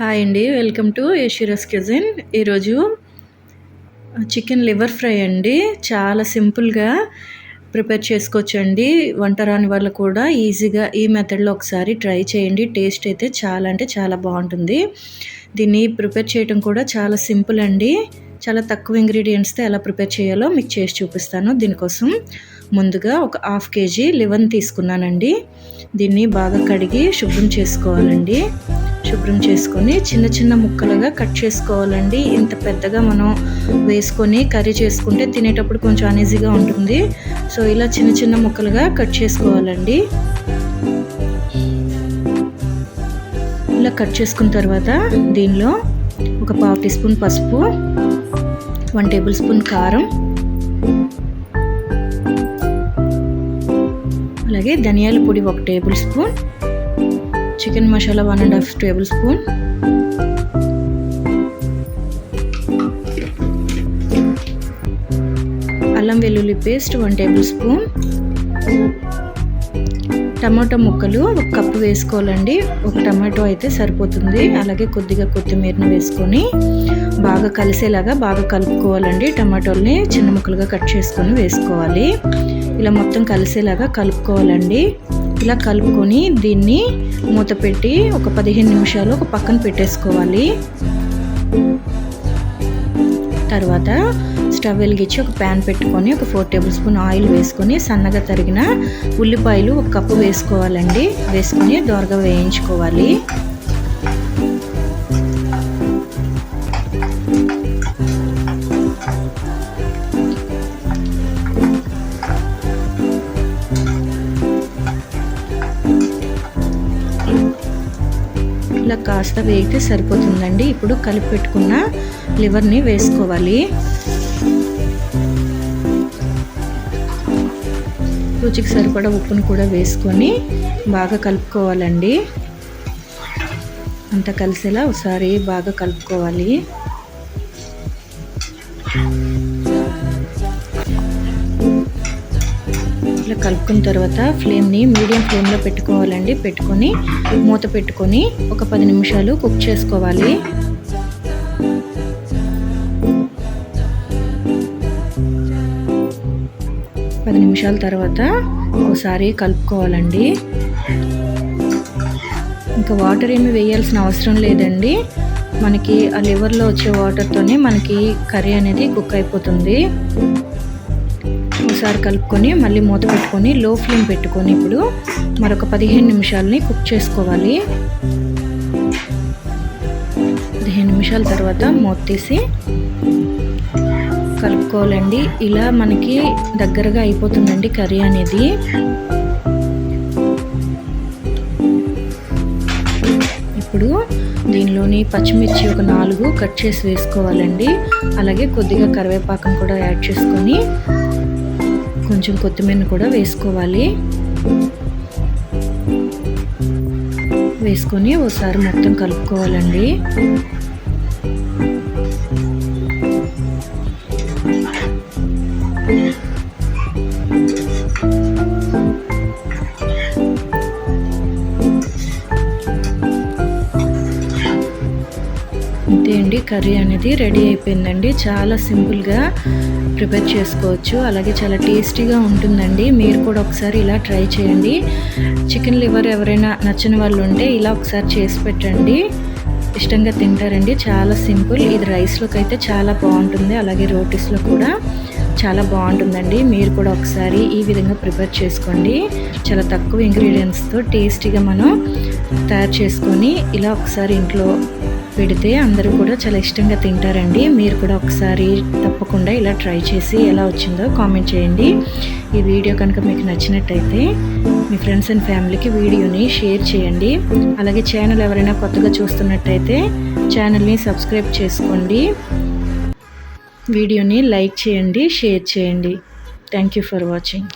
Hi అండి welcome to ఏషిరస్ cuisine ఈరోజు చికెన్ లివర్ ఫ్రై అండి. చాలా సింపుల్గా ప్రిపేర్ చేసుకోవచ్చండి. వంట రాని వాళ్ళు కూడా ఈజీగా ఈ మెథడ్లో ఒకసారి ట్రై చేయండి. టేస్ట్ అయితే చాలా అంటే చాలా బాగుంటుంది. దీన్ని ప్రిపేర్ చేయడం కూడా చాలా సింపుల్ అండి. చాలా తక్కువ ఇంగ్రీడియంట్స్తో ఎలా ప్రిపేర్ చేయాలో మీకు చేసి చూపిస్తాను. దీనికోసం ముందుగా ఒక హాఫ్ కేజీ లివన్ తీసుకున్నానండి. దీన్ని బాగా కడిగి శుభ్రం చేసుకోవాలండి. శుభ్రం చేసుకొని చిన్న చిన్న ముక్కలుగా కట్ చేసుకోవాలండి. ఇంత పెద్దగా మనం వేసుకొని కర్రీ చేసుకుంటే తినేటప్పుడు కొంచెం అనీజీగా ఉంటుంది. సో ఇలా చిన్న చిన్న ముక్కలుగా కట్ చేసుకోవాలండి. ఇలా కట్ చేసుకున్న తర్వాత దీనిలో ఒక పావు టీ స్పూన్ పసుపు వన్ టేబుల్ స్పూన్ కారం అలాగే ధనియాల పొడి ఒక tablespoon chicken masala one and half tablespoon. అల్లం వెల్లుల్లి paste one tablespoon. Tomato ముక్కలు ఒక కప్పు వేసుకోవాలండి. ఒక టమాటో అయితే సరిపోతుంది. అలాగే కొద్దిగా కొత్తిమీరని వేసుకొని బాగా కలిసేలాగా బాగా కలుపుకోవాలండి. టమాటోల్ని చిన్న ముక్కలుగా కట్ చేసుకొని వేసుకోవాలి. ఇలా మొత్తం కలిసేలాగా కలుపుకోవాలండి. ఇలా కలుపుకొని దీన్ని మూత పెట్టి ఒక పదిహేను నిమిషాలు ఒక పక్కన పెట్టేసుకోవాలి. తర్వాత స్టవ్ వెలిగించి ఒక ప్యాన్ పెట్టుకొని ఒక ఫోర్ టేబుల్ స్పూన్ ఆయిల్ వేసుకొని సన్నగా తరిగిన ఉల్లిపాయలు ఒక కప్పు వేసుకోవాలండి. వేసుకొని దోరగా వేయించుకోవాలి. ఇలా కాస్త వేగితే సరిపోతుందండి. ఇప్పుడు కలిపి పెట్టుకున్న లివర్ని వేసుకోవాలి. రుచికి సరిపడా ఉప్పును కూడా వేసుకొని బాగా కలుపుకోవాలండి. అంతా కలిసేలా ఒకసారి బాగా కలుపుకోవాలి. ఇట్లా కలుపుకున్న తర్వాత ఫ్లేమ్ని మీడియం ఫ్లేమ్లో పెట్టుకోవాలండి. పెట్టుకొని మూత పెట్టుకొని ఒక పది నిమిషాలు కుక్ చేసుకోవాలి. పది నిమిషాల తర్వాత ఒకసారి కలుపుకోవాలండి. ఇంకా వాటర్ ఏమి వేయాల్సిన అవసరం లేదండి. మనకి ఆ లివర్లో వచ్చే వాటర్తోనే మనకి కర్రీ అనేది కుక్ అయిపోతుంది. ఒకసారి కలుపుకొని మళ్ళీ మూత పెట్టుకొని లో ఫ్లేమ్ పెట్టుకొని ఇప్పుడు మరొక పదిహేను నిమిషాలని కుక్ చేసుకోవాలి. పదిహేను నిమిషాల తర్వాత మూత తీసి కలుపుకోవాలండి. ఇలా మనకి దగ్గరగా అయిపోతుందండి కర్రీ అనేది. ఇప్పుడు దీనిలోని పచ్చిమిర్చి ఒక నాలుగు కట్ చేసి వేసుకోవాలండి. అలాగే కొద్దిగా కరివేపాకం కూడా యాడ్ చేసుకొని కొంచెం కొత్తిమీర కూడా వేసుకోవాలి. వేసుకొని ఒకసారి మొత్తం కలుపుకోవాలండి. కర్రీ అనేది రెడీ అయిపోయిందండి. చాలా సింపుల్గా ప్రిపేర్ చేసుకోవచ్చు. అలాగే చాలా టేస్టీగా ఉంటుందండి. మీరు కూడా ఒకసారి ఇలా ట్రై చేయండి. చికెన్ లివర్ ఎవరైనా నచ్చిన వాళ్ళు ఉంటే ఇలా ఒకసారి చేసి పెట్టండి. ఇష్టంగా తింటారండి. చాలా సింపుల్. ఇది రైస్లోకి అయితే చాలా బాగుంటుంది. అలాగే రోటీస్లో కూడా చాలా బాగుంటుందండి. మీరు కూడా ఒకసారి ఈ విధంగా ప్రిపేర్ చేసుకోండి. చాలా తక్కువ ఇంగ్రీడియంట్స్తో టేస్టీగా మనం తయారు చేసుకొని ఇలా ఒకసారి ఇంట్లో పెడితే అందరూ కూడా చాలా ఇష్టంగా తింటారండి. మీరు కూడా ఒకసారి తప్పకుండా ఇలా ట్రై చేసి ఎలా వచ్చిందో కామెంట్ చేయండి. ఈ వీడియో కనుక మీకు నచ్చినట్టయితే మీ ఫ్రెండ్స్ అండ్ ఫ్యామిలీకి వీడియోని షేర్ చేయండి. అలాగే ఛానల్ ఎవరైనా కొత్తగా చూస్తున్నట్టయితే ఛానల్ని సబ్స్క్రైబ్ చేసుకోండి. వీడియోని లైక్ చేయండి షేర్ చేయండి. Thank you for watching.